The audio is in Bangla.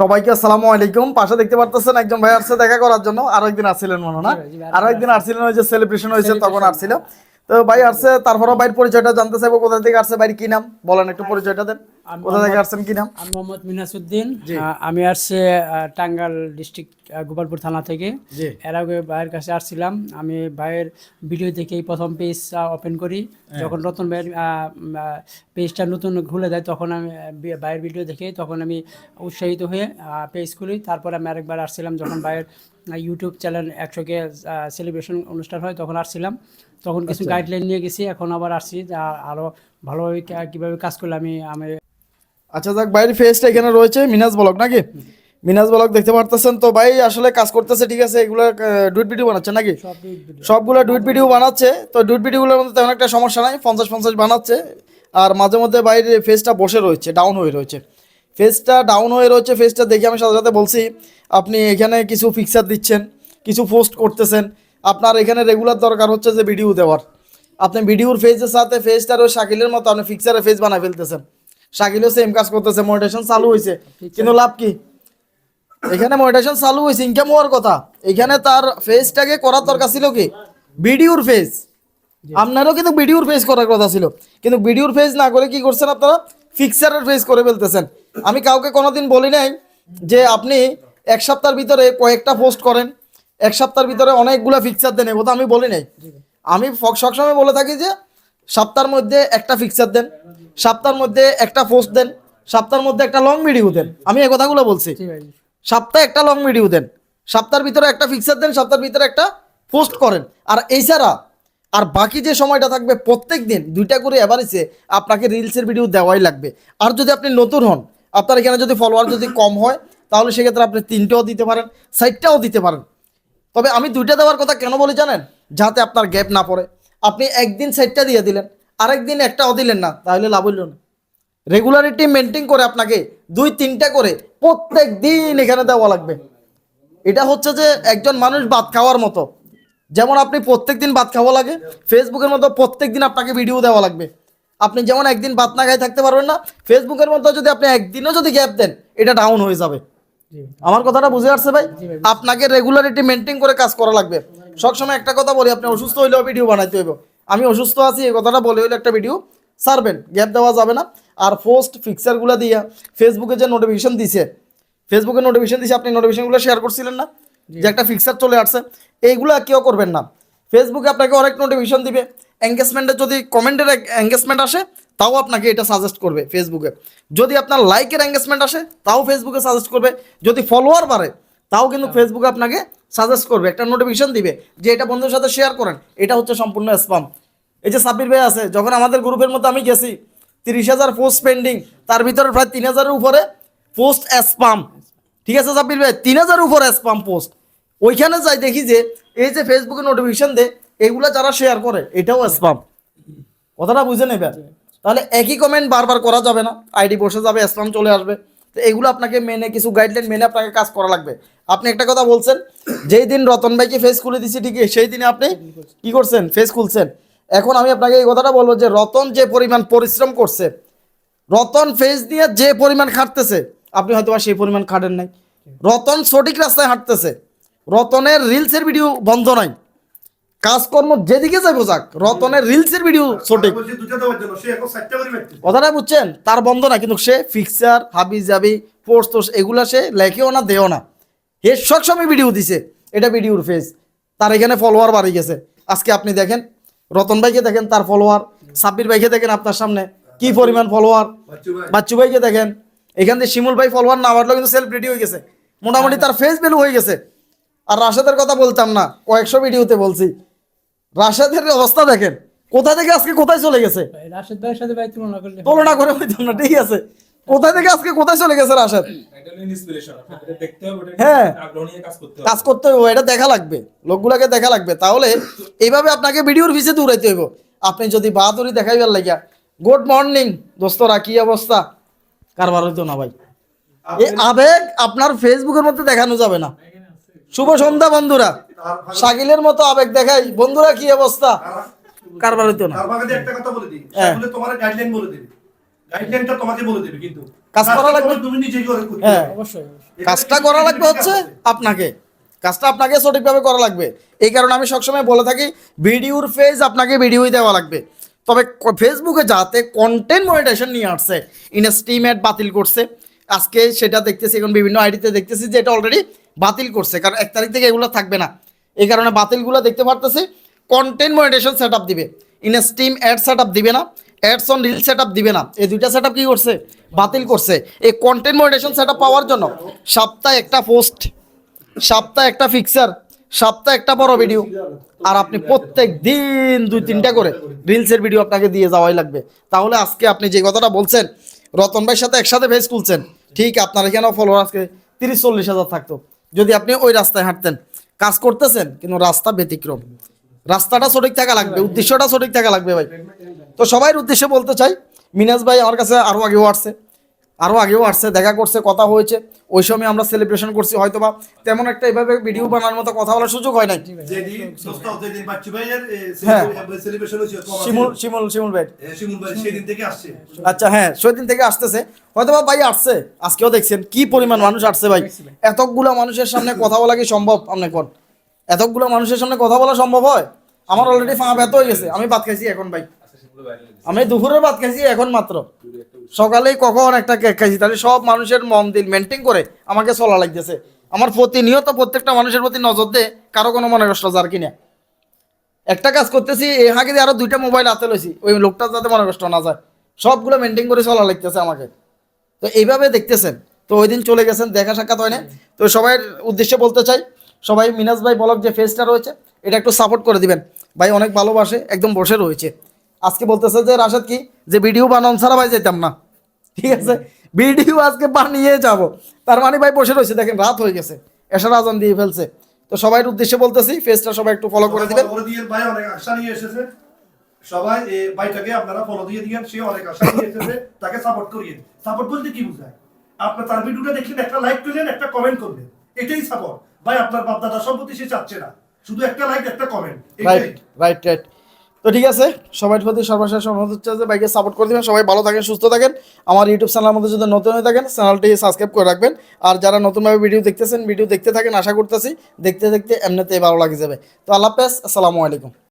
সবাইকে আসসালামু আলাইকুম। পাশে দেখতে পারতেছেন একজন ভাই আসছে দেখা করার জন্য। আরও একদিন আসছিলেন মনে হয় না? আরও একদিন আসছিলেন ওই যে সেলিব্রেশন হয়েছে তখন আসছিল। তো ভাই আসছে তারপরে ভাইয়ের পরিচয়টা জানতে চাইব কোথা থেকে আসছে ভাই কি নাম? বলেন একটু পরিচয়টা দেন কোথা থেকে আসছেন কি নাম? আমি মোহাম্মদ আমি আসছে আহ, টাঙ্গাইল ডিস্ট্রিক্ট গোপালপুর থানা থেকে। এর আগে ভাইয়ের কাছে আসছিলাম। আমি ভাইয়ের ভিডিও দেখেই প্রথম পেজ ওপেন করি। হ্যাঁ। যখন রতন ভাইয়ের পেজটা নতুন খুলে দেয় তখন আমি ভাইয়ের ভিডিও দেখে তখন আমি উৎসাহিত হয়ে পেজ খুলি। তারপর আমি আরেকবার আসছিলাম যখন ভাইয়ের ইউটিউব চ্যানেল একশো কে সেলিব্রেশন অনুষ্ঠান হয় তখন আসছিলাম। তখন কিছু আচ্ছা। গাইডলাইন নিয়ে গেছি এখন আবার আসছি যা আরও ভালোভাবে কীভাবে কাজ করলে আমি আমি আচ্ছা যাক ভাইয়ের ফেসটা এখানে রয়েছে মিনাজ ব্লগ নাকি? মিনাজ ব্লগ দেখতে পারতেছেন তো ভাই আসলে কাজ করতেছে ঠিক আছে এগুলো ডুইট ভিডিও বানাচ্ছে নাকি? সবগুলো ডুইট ভিডিও বানাচ্ছে তো ডুইট ভিডিওগুলোর মধ্যে তেমন একটা সমস্যা নাই পঞ্চাশ পঞ্চাশ বানাচ্ছে আর মাঝে মধ্যে বাইরে ফেসটা বসে রয়েছে ডাউন হয়ে রয়েছে। ফেসটা ডাউন হয়ে রয়েছে ফেসটা দেখে আমি সাথে সাথে বলছি আপনি এখানে কিছু ফিক্সার দিচ্ছেন কিছু পোস্ট করতেছেন আপনার এখানে রেগুলার দরকার হচ্ছে যে ভিডিও দেওয়ার। আপনি ভিডিওর ফেজের সাথে ফেসটার ওই শাকিলের মতো আপনি ফিক্সারের ফেস বানায় ফেলতেছেন। শাকিলও সেম কাজ করতেছে মোটিভেশন চালু হয়েছে কিন্তু লাভ কি? এখানে মোটিভেশন চালু হয়েছে ইনকাম হওয়ার কথা। এখানে তার ফেজটাকে করার দরকার ছিল কি? ভিডিওর ফেজ আপনারও কিন্তু ভিডিওর ফেস করার কথা ছিল। কিন্তু ভিডিওর ফেজ না করে কি করছেন আপনারা? ফিক্সারের ফেস করে ফেলতেছেন। আমি কাউকে কোনোদিন বলি নাই যে আপনি এক সপ্তাহের ভিতরে কয়েকটা পোস্ট করেন। এক সপ্তাহের ভিতরে অনেকগুলো ফিক্সার দেন এগুলো আমি বলি নাই। আমি সবসময় বলে থাকি যে সপ্তাহের মধ্যে একটা ফিক্সার দেন সপ্তাহের মধ্যে একটা পোস্ট দেন সপ্তাহের মধ্যে একটা লং ভিডিও দেন। আমি এই কথাগুলো বলছি। সপ্তাহে একটা লং ভিডিও দেন সপ্তাহের ভিতরে একটা ফিক্সার দেন সপ্তাহের ভিতরে একটা পোস্ট করেন। আর এছাড়া আর বাকি যে সময়টা থাকবে প্রত্যেক দিন দুইটা করে এভারেজে আপনাকে রিলসের ভিডিও দেওয়াই লাগবে। আর যদি আপনি নতুন হন আপনার এখানে যদি ফলোয়ার যদি কম হয় তাহলে সেক্ষেত্রে আপনি তিনটেও দিতে পারেন সাইটটাও দিতে পারেন। তবে আমি দুইটা দেওয়ার কথা কেন বলি জানেন? যাতে আপনার গ্যাপ না পড়ে। আপনি একদিন সেটটা দিয়ে দিলেন, আরেকদিন একটাও দিলেন না, তাহলে লাভ হইল না। রেগুলারিটি মেনটেন করে আপনাকে দুই, তিনটা করে প্রত্যেক দিন এখানে দেওয়া লাগবে। এটা হচ্ছে যে একজন মানুষ ভাত খাওয়ার মতো। যেমন আপনি প্রত্যেক দিন ভাত খাওয়া লাগে ফেসবুকের মতো প্রত্যেক দিন আপনাকে ভিডিও দেওয়া লাগবে। আপনি যেমন একদিন ভাত না খাই থাকতে পারবেন না ফেসবুকের মতো যদি আপনি একদিনও যদি গ্যাপ দেন, এটা ডাউন হয়ে যাবে। আমার কথাটা বুঝে আসছে ভাই? আপনাকে রেগুলারিটি মেনটেন করে কাজ করা লাগবে। সবসময় একটা কথা বলি আপনি অসুস্থ হইলেও ভিডিও বানাইতে হইব। আমি অসুস্থ আছি এই কথাটা বলে হইলে একটা ভিডিও সারবেন গ্যাপ দেওয়া যাবে না। আর পোস্ট ফিক্সারগুলো দিয়া ফেসবুকে যে নোটিফিকেশন দিছে ফেসবুকে নোটিফিকেশন দিছে আপনি নোটিফিকেশনগুলো শেয়ার করছিলেন না? যে একটা ফিক্সার চলে আসছে এইগুলো কেউ করবেন না। ফেসবুকে আপনাকে অনেক নোটিফিকেশন দিবে এঙ্গেজমেন্টের যদি কমেন্টের এঙ্গেজমেন্ট আসে তাও আপনাকে এটা সাজেস্ট করবে ফেসবুকে যদি আপনার লাইকের এঙ্গেজমেন্ট আসে তাও ফেসবুকে সাজেস্ট করবে। যদি ফলোয়ার বাড়ে তাও কিন্তু ফেসবুকে আপনাকে সাজেস্ট করবে। একটা নোটিফিকেশন দিবে যে এটা বন্ধুর সাথে শেয়ার করেন। এটা হচ্ছে সম্পূর্ণ স্পাম এই যে সাব্বির ভাই আছে যখন আমাদের গ্রুপের মধ্যে আমি গেছি তিরিশ হাজার পোস্ট পেন্ডিং তার ভিতরে প্রায় তিন হাজারের উপরে পোস্ট স্পাম ঠিক আছে সাব্বির ভাই? তিন হাজারের উপরে স্পাম পোস্ট ওইখানে যাই দেখি যে এই যে ফেসবুকে নোটিফিকেশন দেয় এগুলা যারা শেয়ার করে, এটাও স্পাম কথাটা বুঝে নেবেন তাহলে একই কমেন্ট বারবার করা যাবে না। আইডি বসে যাবে স্পাম চলে আসবে। তো এগুলো আপনাকে মেনে, কিছু গাইডলাইন মেনে আপনাকে কাজ করা লাগবে। আপনি একটা কথা বলছেন, যেই দিন রতন ভাইকে ফেস খুলে দিছি ঠিকই সেই দিনে আপনি কি করছেন? ফেস খুলছেন। এখন আমি আপনাকে এই কথাটা বলব যে, রতন যে পরিমাণ পরিশ্রম করছে, রতন ফেস দিয়ে যে পরিমাণ খাটতেছে, আপনি হয়তো সেই পরিমাণ খাটেন নাই। রতন সঠিক রাস্তায় হাঁটতেছে। রতনের রিলসের ভিডিও বন্ধ নাই। কাজকর্ম যেদিকে যাব যাক রতনের রিলসের ভিডিও সঠিক কথাটা বুঝছেন? তার বন্ধ না কিন্তু সে ফিক্সার হাবি জাবি পোস্ট টোস্ট এগুলা সে লেখেও না দেও না। হে সবসময় ভিডিও দিছে এটা ভিডিওর ফেস তার এখানে ফলোয়ার বাড়ি গেছে। আজকে আপনি দেখেন রতন ভাইকে দেখেন তার ফলোয়ার সাব্বির ভাইকে দেখেন আপনার সামনে। কি পরিমাণ ফলোয়ার বাচ্চু ভাই। বাচ্চু ভাইকে দেখেন। এখান থেকে শিমুল ভাই ফলোয়ার না বাড়লেও কিন্তু সেলিব্রিটি হয়ে গেছে। মোটামুটি তার ফেস ভ্যালু হয়ে গেছে। আর রাশেদের কথা বলতাম না কয়েকশো ভিডিওতে বলছি। রাশেদের অবস্থা দেখেন। কোথা থেকে আজকে কোথায় চলে গেছে? রাশেদ ভাইয়ের সাথে ভাই তুলনা করলে তুলনা করে হইতাম না ঠিক আছে। কোথায় থেকে আজকে কোথায় চলে গেছে রাশেদ? হ্যাঁ। কাজ করতে হবে। কাজ করতে হবে এটা দেখা লাগবে। লোকগুলাকে দেখা লাগবে। তাহলে এইভাবে আপনাকে ভিডিওর পিছিয়ে দৌড়াইতে হইব। আপনি যদি বাহাদুরি দেখাইবার লাগিয়া গুড মর্নিং দোস্তরা কি অবস্থা? কারবার হইতো না ভাই। এই আবেগ আপনার ফেসবুকের মধ্যে দেখানো যাবে না। শুভ সন্ধ্যা বন্ধুরা। শাকিলের মতো আবেগ দেখাই। বন্ধুরা কি অবস্থা? কারবার হইতো না? তার একটা কথা বলে দিই। তোমার গাইডলাইন বলে দিবি। গাইডলাইনটা তোমাকে বলে দেবে কিন্তু। কাজ করা কাজটা লাগবে। তুমি নিজেই করে করতে হ্যাঁ। অবশ্যই অবশ্যই। কাজটা করা লাগবে হচ্ছে আপনাকে। কাজটা আপনাকে সঠিকভাবে করা লাগবে। এই কারণে আমি সবসময় বলে থাকি ভিডিওর ফেজ আপনাকে ভিডিওই দেওয়া লাগবে। তবে ফেসবুকে যাতে কন্টেন্ট মনিটাইজেশন নিয়ে আসছে ইনস্টিম অ্যাড বাতিল করছে আজকে সেটা দেখতেছি এখন বিভিন্ন আইডিতে দেখতেছি যে এটা অলরেডি বাতিল করছে কারণ এক তারিখ থেকে এগুলো থাকবে না। এই কারণে বাতিলগুলো দেখতে পারতেছি। কন্টেন্ট মনিটাইজেশন সেট আপ দিবে ইনস্টিম অ্যাড সেট দিবে না। অ্যাডস অন রিল সেট দিবে না। এই দুইটা সেট আপ কী করছে? বাতিল করছে। এই কন্টেন্ট মনিটাইজেশন সেট পাওয়ার জন্য সপ্তাহে একটা পোস্ট সপ্তাহে একটা ফিক্সার সপ্তাহে একটা বড় ভিডিও আর আপনি প্রত্যেক দিন দুই তিনটা করে রিলসের ভিডিও আপনাকে দিয়ে যাওয়াই লাগবে। তাহলে আজকে আপনি যে কথাটা বলছেন, রতন ভাইয়ের সাথে একসাথে ভেজ খুলছেন ঠিক আপনার এখানেও ফলোয়ার আজকে তিরিশ চল্লিশ হাজার থাকতো। যদি আপনি ওই রাস্তায় হাঁটতেন কাজ করতেছেন কিন্তু রাস্তা ব্যতিক্রম। রাস্তাটা সঠিক থাকা লাগবে উদ্দেশ্যটা সঠিক থাকা লাগবে ভাই। তো সবাই উদ্দেশ্যে বলতে চাই মিনাজ ভাই আমার কাছে আরও আগে আসছে। আরও আগেও আসছে দেখা করছে কথা হয়েছে। ওই সময় আমরা সেলিব্রেশন করছি হয়তো বা তেমন একটা এভাবে ভিডিও বানানোর মতো কথা বলার সুযোগ হয় নাই। হ্যাঁ। শিমুল শিমুল শিমুল ভাই। আচ্ছা হ্যাঁ সেদিন থেকে আসতেছে। হয়তো বা ভাই আসছে আজকেও দেখছেন কি পরিমাণ মানুষ আসছে ভাই। এতগুলো মানুষের সামনে কথা বলা কি সম্ভব আপনি কোন এতগুলো মানুষের সামনে কথা বলা সম্ভব হয়? আমার অলরেডি ফাঁকা ব্যথ হয়ে গেছে আমি ভাত খাইছি এখন ভাই। আমি দুপুরের ভাত খাইছি এখন মাত্র। সকালেই কখন একটা কেক খাইছি, তাহলে সব মানুষের মন দিল মেনটেন করে আমাকে চলা লাগতেছে। আমার প্রতিনিয়ত প্রত্যেকটা মানুষের প্রতি নজর দে, কারও কোনো মনে কষ্ট যার কিনা একটা কাজ করতেছি এই হাঁকে আরও দুইটা মোবাইল হাতে লইছি, ওই লোকটা যাতে মনে কষ্ট না যায়। সবগুলো মেনটেন করে চলা লাগতেছে আমাকে। তো এইভাবে দেখতেছেন। তো ওই দিন চলে গেছেন, দেখা সাক্ষাৎ হয় না তো সবাই উদ্দেশ্যে বলতে চাই, সবাই মিনাজ ভাই বলক যে ফেসটা রয়েছে, এটা একটু সাপোর্ট করে দিবেন। ভাই অনেক ভালোবাসে, একদম বসে রয়েছে। আজকে বলতেছে যে রাশেদ কি? যে ভিডিও বানান ছাড়া ভাই যেতাম না। ঠিক আছে? ভিডিও আজকে বানিয়ে যাব। তার মানে ভাই বসে রয়েছে দেখেন রাত হয়ে গেছে। এসার আজান দিয়ে ফেলছে। তো সবাই উদ্দেশ্যে বলতেছি ফেসটা সবাই একটু ফলো করে দিবেন। ভাই অনেক আশা নিয়ে এসেছে। সবাই ভাইটাকে আপনারা ফলো দিয়ে দিয়েন। সে অনেক আশা নিয়ে এসেছে তাকে সাপোর্ট করিয়ে সাপোর্ট বলতে কি বোঝায়? আপনার তার ভিডিওটা দেখলেন একটা লাইক করলেন একটা কমেন্ট করলেন। এটাই সাপোর্ট ভাই আপনার বাপ দাদা সম্পত্তি সে চাচ্ছে না। শুধু একটা লাইক একটা কমেন্ট রাইট রাইট রাইট তো ঠিক আছে সবার প্রতি সর্বশেষ অনুরোধ হচ্ছে যে বাইকে সাপোর্ট করে দিবেন, সবাই ভালো থাকেন, সুস্থ থাকেন। আমার ইউটিউব চ্যানেলের মধ্যে যদি নতুন হয়ে থাকেন চ্যানেলটি সাবস্ক্রাইব করে রাখবেন। আর যারা নতুনভাবে ভিডিও দেখতেছেন ভিডিও দেখতে থাকেন, আশা করতেছি, দেখতে দেখতে এমনিতেই ভালো লাগে যাবে। তো আল্লাহ হাফেজ, আসসালামু আলাইকুম।